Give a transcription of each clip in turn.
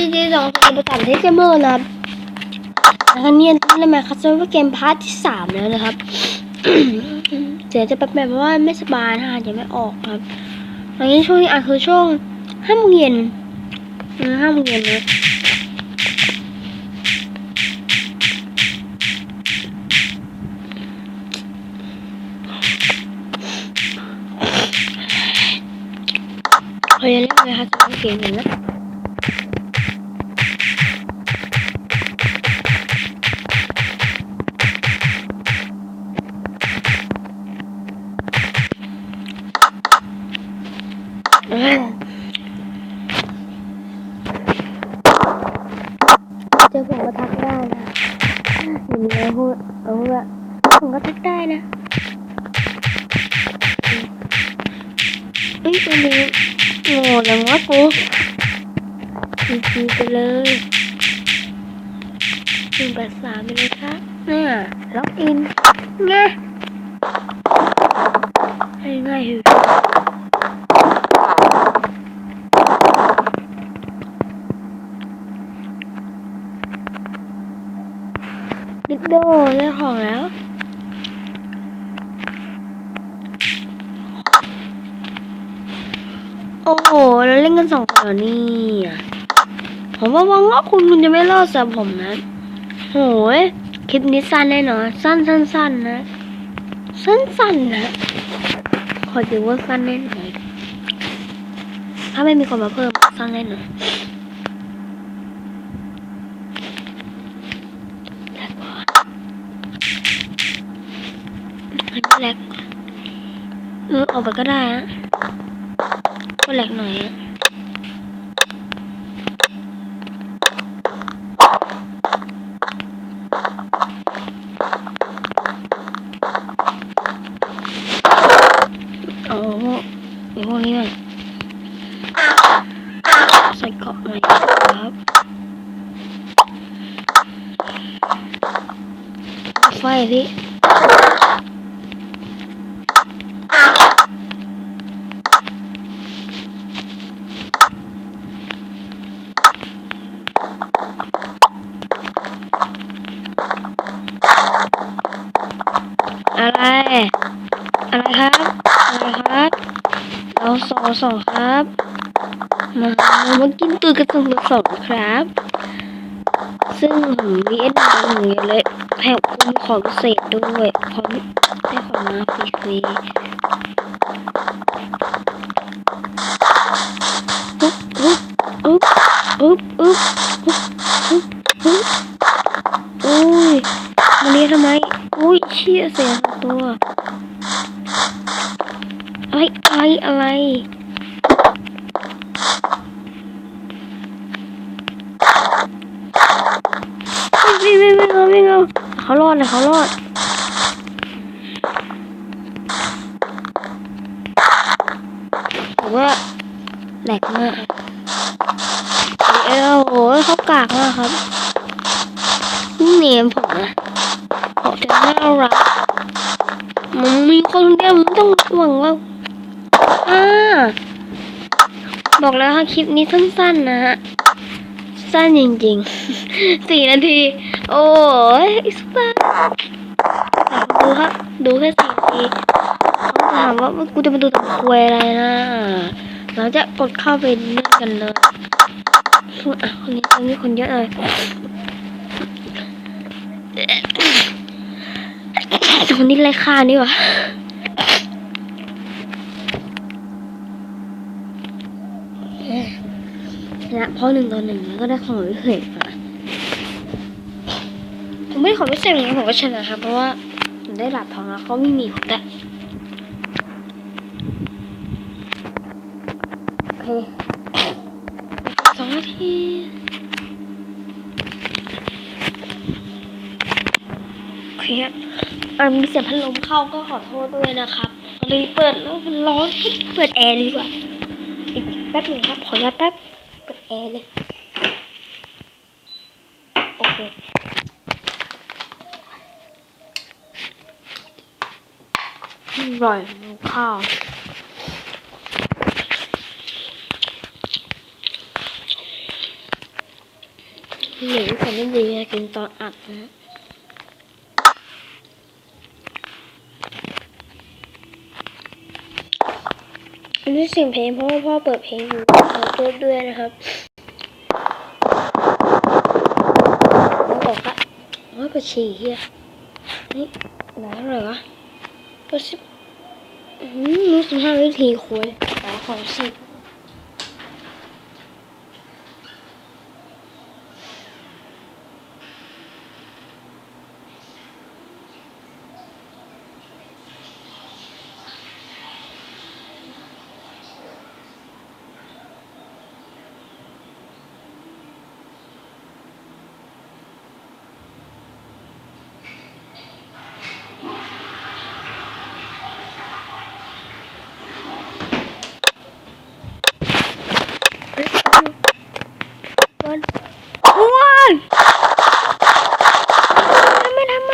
ดีดีสองคนประสานเทสเมอร์นะครับแล้วเนี่ยเล่นมาคัสเซอร์เกมพาร์ทที่สามแล้วนะครับเดี๋ยวจะแป๊บๆเพราะว่าไม่สบายนะจะไม่ออกครับตอนนี้ช่วงนี้อะคือช่วงห้าโมงเย็นห้าโมงเย็นนะเคยเล่นไหมคะสำหรับเกมนี้นะ เอ้ยเจอผมก็ทักได้นะอย่างนี้เอาพูดเอาพูดว่าผมก็ทักได้นะเอ้ยตัวนี้โง่จังวะกูจีจีไปเลยหนึ่งแปดสามไปเลยครับเนี่ยล็อกอินไงให้ง่ายๆอยู่ ดิดโดได้ของแล้วโอ้โหเราเล่นกันสองคนนี่ผมว่าวังว่าคุณคุณจะไม่รอดสำหรับผมนะโหยคลิปนี้สั้นแน่นอนสั้นสั้นสั้นนะ สั้นสั้นนะขอถือว่าสั้นแน่นอนถ้าไม่มีคนมาเพิ่มสั้นแน่นอน แลกก่อน อันนี้แลกเออออกไปก็ได้อะก็แลกหน่อยอะโอ้โหพวกนี้หน่อยใส่เกาะหน่อยครับไฟพี่อะไร อะไร ครับมาครับเราสองสองครับมามากินตือกันสองสองครับ ซึ่งผมมีเอ็นดังหนึ่งเลยแถมคุณของพิเศษด้วยพร้อมได้ของมาฟรีๆอุ๊บอุ๊บอุ๊บอุ๊บอุ๊บอุ๊บอุ๊บอุ้ยมันนี้ทำไม อุ้ยเชี่ยเสียงตัวอะไรอะไรอะไร ไม่ ไม่ไม่เอาไม่เอาเขารอดนะเขารอดผมว่าแหลกมากเออโหเขากากมากครับนี่เนมผมนะบอกจะน่ารักมันมีคนเดียวมันต้องหวังว่าอ่าบอกแล้วค่ะคลิปนี้สั้นๆนะฮะ สั้นจริงๆ สี่นาที โอ้ยอิสบายดูครับดูแค่สี่ทีเขาถามว่ากูจะมาดูตะควยอะไรนะเราจะกดเข้าไปเล่นกันเลยอะคนนี้ตรงนี้คนเยอะเลยคนนี้ไรค่านี่วะนะเพราะหนึ่งต่อหนึ่งแล้วก็ได้ของวิเศษมาผม ไม่ได้ของวิเศษนะผมก็ชนะครับ เพราะว่าผมได้หลับทองแล้วเขาไม่มีผมแต่โอเคสองนาทีโอเคครับอ่ามีเสียงพัดลมเข้าก็ขอโทษด้วยนะครับเลยเปิดแล้วมันร้อนเปิดแอร์ดีกว่าอีกแป๊บหนึ่งครับ ขอแป๊บเปิดแอร์เลยโอเค ร่อยข้าวหนูผมไม่ดีนะกินตอนอัดนะอันนี้สียงเพลงเพราะว่าพ่อเปิดเพลงอยู่ขอโทษด้วยนะครับแล้วบอกว่าว่าไปฉี่เฮียนี่ไหนเท่าไหร่วะก็สิบอืมรู้สิบ ห้าวิธีคุยขอของสิบ วันวันทำไมทำไม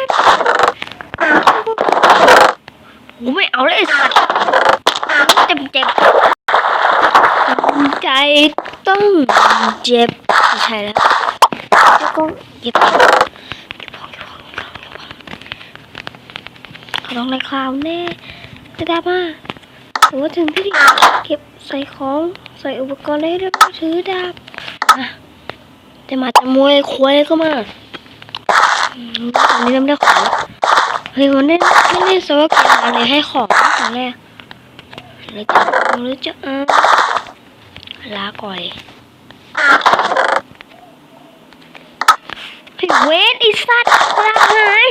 กูไม่ เอาเลยสัตว์เจ็บเจ็บใจต้องเจ็บไม่ใช่แล้วแล้วก็เก็บเก็บของเก็บของเก็บของเก็บของเขาต้องในคลาวแน่จะได้มาหรือว่าถึงที่เก็บใส่ของใส่อุปกรณ์ได้แล้วก็ถือดาบอะจะมาจะมวยควยก็มาตอนนี้เริ่มได้ของ เฮ้ยมันได้ไม่ได้สวัสดิการเลยให้ของตอนแรกเลยจะหรือจะอ่าลาก่อยเฮ้ยเวทไอีสัตว์ลาหาย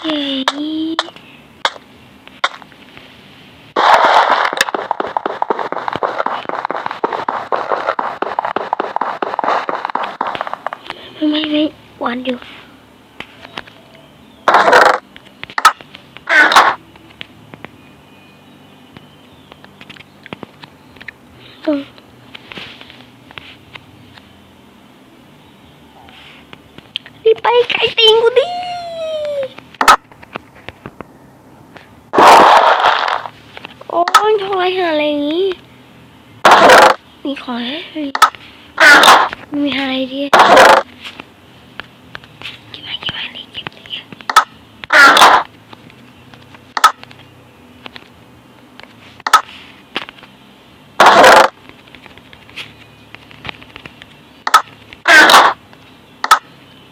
เฮ้ย ไม่ ไม่วันอยู่ตรงรีบไปไกลติงกูดิโอ้ยทำไมหาอะไรอย่างนี้ มีขอให้มีอะไรดี เก็บไว้เก็บไว้เลยเก็บเลยเก็บ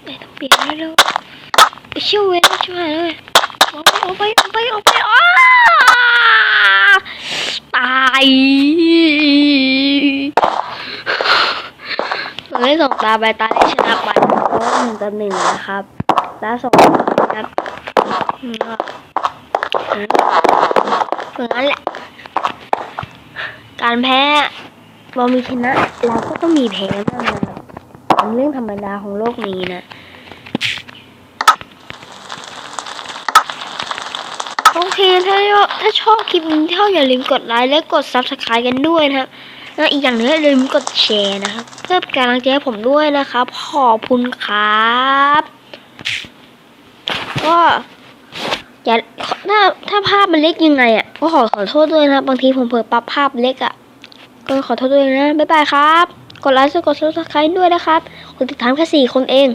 เอ้ยต้องเปลี่ยนแล้วเร็วไป เชี่ยวเว้นชิบหายเลยออกไปออกไปออกไปออกไปอ้าตายเราได้ส่งตาไปตาได้ชนะไปเพราะว่าหนึ่งต่อหนึ่งนะครับตาส่งครับอืมก็อืมอย่างนั้นแหละ การแพ้เรามีชนะเราก็ต้องมีแพ้บ้างนะครับเป็นเรื่องธรรมดาของโลกนี้นะ โอเคถ้าถ้าชอบคลิปนี้เท่าอย่าลืมกดไลค์และกด subscribe กันด้วยนะครับและอีกอย่างหนึงอย่าลืมกดแชร์นะครับ เพื่อเป็นกำลังใจให้ผมด้วยนะครับ ขอบคุณครับ ก็อย่าถ้าถ้าภาพมันเล็กยังไงอะก็ขอขอโทษด้วยนะบางทีผมเผลอปรับภาพเล็กอะก็ขอโทษด้วยนะบ๊ายบายครับ กดไลค์และกด subscribe ด้วยนะครับคนติดตามแค่สี่คนเอง